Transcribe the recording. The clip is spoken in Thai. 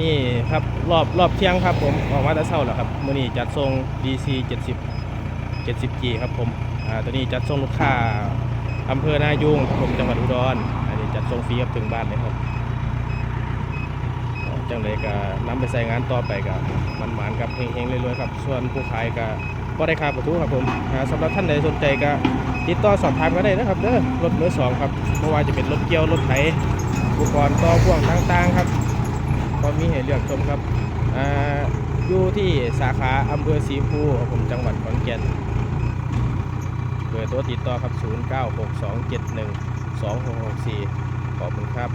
นี่ครับรอบรอบเที่ยงครับผมออกมาแต่เช้าแล้วครับมือนี้จัดส่ง DC 70 70G ครับผมอ่าตัวนี้จัดส่งลูกค้าอำเภอนายูงครับผมจังหวัดอุดรอันนี้จัดส่งฟรีครับถึงบ้านเลยครับจังเลยก็นำไปใส่งานต่อไปก็มันหมานๆครับเฮงๆเรื่อยๆครับส่วนผู้ขายก็บ่ได้ค่าประตูครับผมอ่าสำหรับท่านใดสนใจก็ติดต่อสอบถามก็ได้นะครับเด้อรถมือสองครับเพราะว่าจะเป็นรถเกี่ยวรถไถอุปกรณ์ต่อพ่วงต่างๆครับ ก็มีให้เลือกชมครับอ่าอยู่ที่สาขาอำเภอศรีภูผมจังหวัดขอนแก่นเบอร์โทรติดต่อครับ 0962712664 ขอบคุณครับ